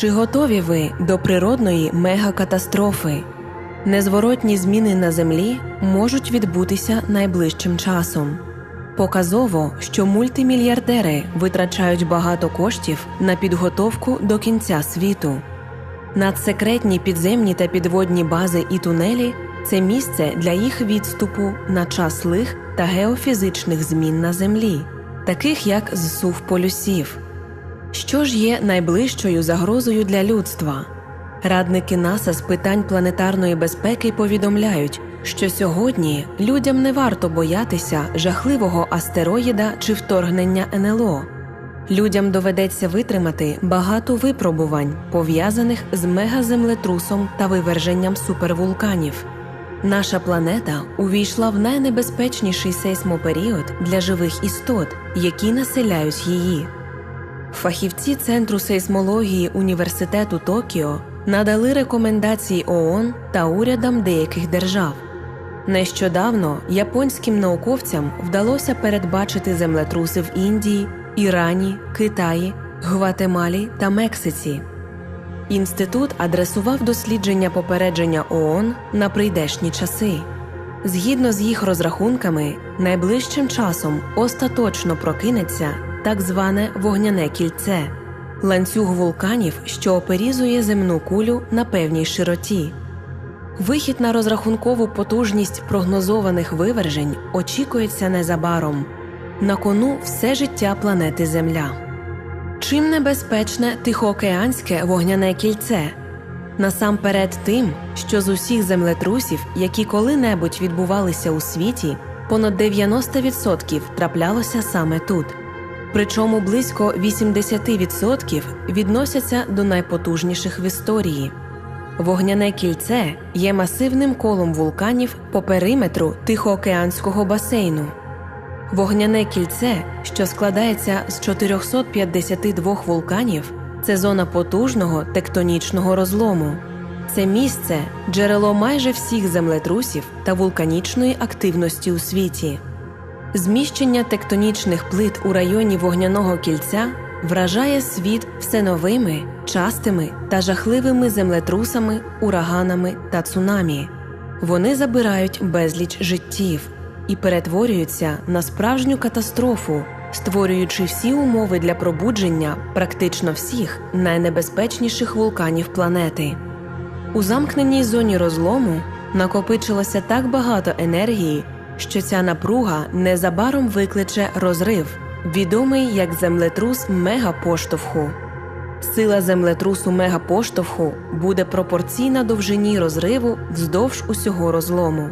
Чи готові ви до природної мегакатастрофи? Незворотні зміни на землі можуть відбутися найближчим часом. Показово, що мультимільярдери витрачають багато коштів на підготовку до кінця світу. Надсекретні підземні та підводні бази і тунелі це місце для їх відступу на час лих та геофізичних змін на землі, таких як зсув полюсів. Що ж є найближчою загрозою для людства? Радники НАСА з питань планетарної безпеки повідомляють, що сьогодні людям не варто боятися жахливого астероїда чи вторгнення НЛО. Людям доведеться витримати багато випробувань, пов'язаних з мегаземлетрусом та виверженням супервулканів. Наша планета увійшла в найнебезпечніший сейсмоперіод для живих істот, які населяють її. Фахівці Центру сейсмології Університету Токіо надали рекомендації ООН та урядам деяких держав. Нещодавно японським науковцям вдалося передбачити землетруси в Індії, Ірані, Китаї, Гватемалі та Мексиці. Інститут адресував дослідження попередження ООН на прийдешні часи. Згідно з їх розрахунками, найближчим часом остаточно прокинеться так зване вогняне кільце ланцюг вулканів, що оперізує земну кулю на певній широті. Вихід на розрахункову потужність прогнозованих вивержень очікується незабаром на кону все життя планети Земля. Чим небезпечне Тихоокеанське вогняне кільце? Насамперед тим, що з усіх землетрусів, які коли-небудь відбувалися у світі, понад 90% траплялося саме тут. Причому близько 80% відносяться до найпотужніших в історії. Вогняне кільце є масивним колом вулканів по периметру Тихоокеанського басейну. Вогняне кільце, що складається з 452 вулканів, це зона потужного тектонічного розлому. Це місце джерело майже всіх землетрусів та вулканічної активності у світі. Зміщення тектонічних плит у районі вогняного кільця вражає світ все новими, частими та жахливими землетрусами, ураганами та цунамі. Вони забирають безліч життів і перетворюються на справжню катастрофу, створюючи всі умови для пробудження практично всіх найнебезпечніших вулканів планети. У замкненій зоні розлому накопичилося так багато енергії, що ця напруга незабаром викличе розрив, відомий як землетрус мегапоштовху. Сила землетрусу мегапоштовху буде пропорційна довжині розриву вздовж усього розлому.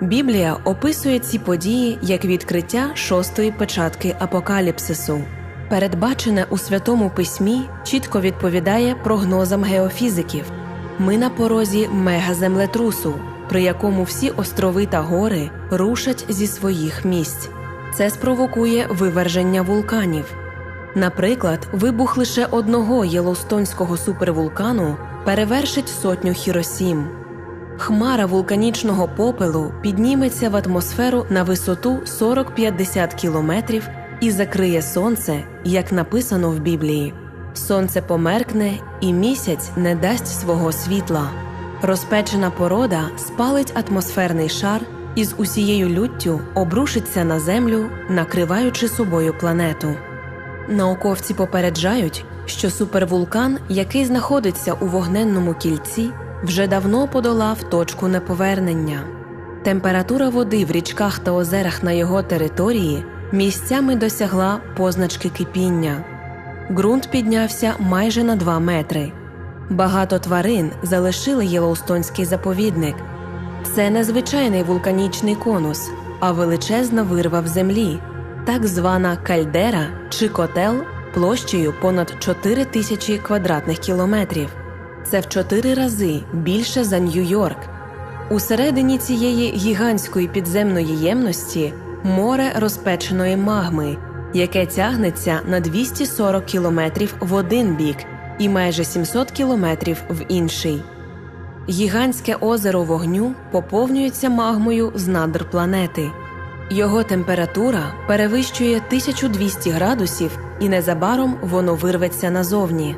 Біблія описує ці події як відкриття шостої печатки апокаліпсису. Передбачене у святому письмі чітко відповідає прогнозам геофізиків. Ми на порозі мегаземлетрусу, при якому всі острови та гори рушать зі своїх місць. Це спровокує виверження вулканів. Наприклад, вибух лише одного єлоустонського супервулкану перевершить сотню Хіросім. Хмара вулканічного попелу підніметься в атмосферу на висоту 40-50 кілометрів і закриє сонце, як написано в Біблії. Сонце померкне і місяць не дасть свого світла. Розпечена порода спалить атмосферний шар і з усією люттю обрушиться на землю, накриваючи собою планету. Науковці попереджають, що супервулкан, який знаходиться у вогненному кільці, вже давно подолав точку неповернення. Температура води в річках та озерах на його території місцями досягла позначки кипіння. Ґрунт піднявся майже на 2 метри. Багато тварин залишили Єлоустонський заповідник. Це не звичайний вулканічний конус, а величезна вирва в землі, так звана кальдера чи котел площею понад 4 тисячі квадратних кілометрів. Це в чотири рази більше за Нью-Йорк. Усередині цієї гігантської підземної ємності море розпеченої магми, яке тягнеться на 240 кілометрів в один бік і майже 700 кілометрів в інший. Гігантське озеро вогню поповнюється магмою з надр планети. Його температура перевищує 1200 градусів, і незабаром воно вирветься назовні.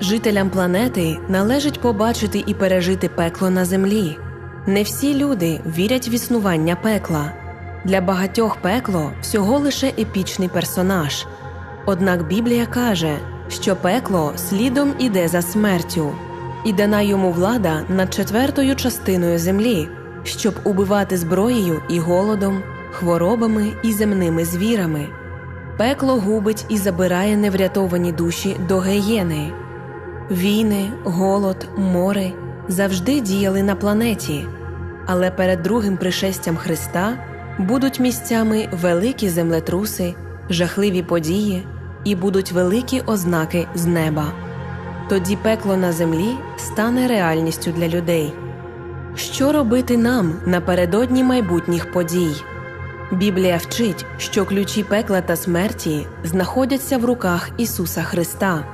Жителям планети належить побачити і пережити пекло на землі. Не всі люди вірять в існування пекла. Для багатьох пекло всього лише епічний персонаж. Однак Біблія каже, що пекло слідом іде за смертю, і дана йому влада над четвертою частиною землі, щоб убивати зброєю і голодом, хворобами і земними звірами. Пекло губить і забирає неврятовані душі до геєни. Війни, голод, море завжди діяли на планеті, але перед другим пришестям Христа будуть місцями великі землетруси, жахливі події і будуть великі ознаки з неба. Тоді пекло на землі стане реальністю для людей. Що робити нам напередодні майбутніх подій? Біблія вчить, що ключі пекла та смерті знаходяться в руках Ісуса Христа.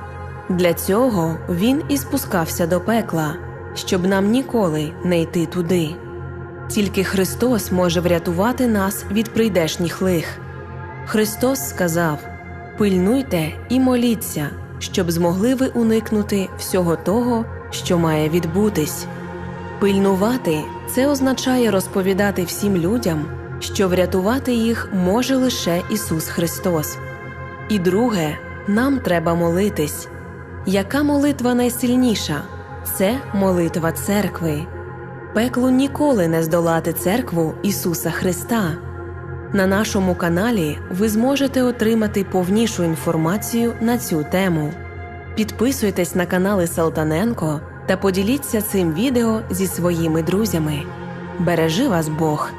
Для цього Він і спускався до пекла, щоб нам ніколи не йти туди. Тільки Христос може врятувати нас від прийдешніх лих. Христос сказав: Пильнуйте і моліться, щоб змогли ви уникнути всього того, що має відбутись. Пильнувати це означає розповідати всім людям, що врятувати їх може лише Ісус Христос. І друге, нам треба молитись. Яка молитва найсильніша? Це молитва церкви. Пеклу ніколи не здолати церкву Ісуса Христа. На нашому каналі ви зможете отримати повнішу інформацію на цю тему. Підписуйтесь на канали Салтаненко та поділіться цим відео зі своїми друзями. Бережи вас Бог!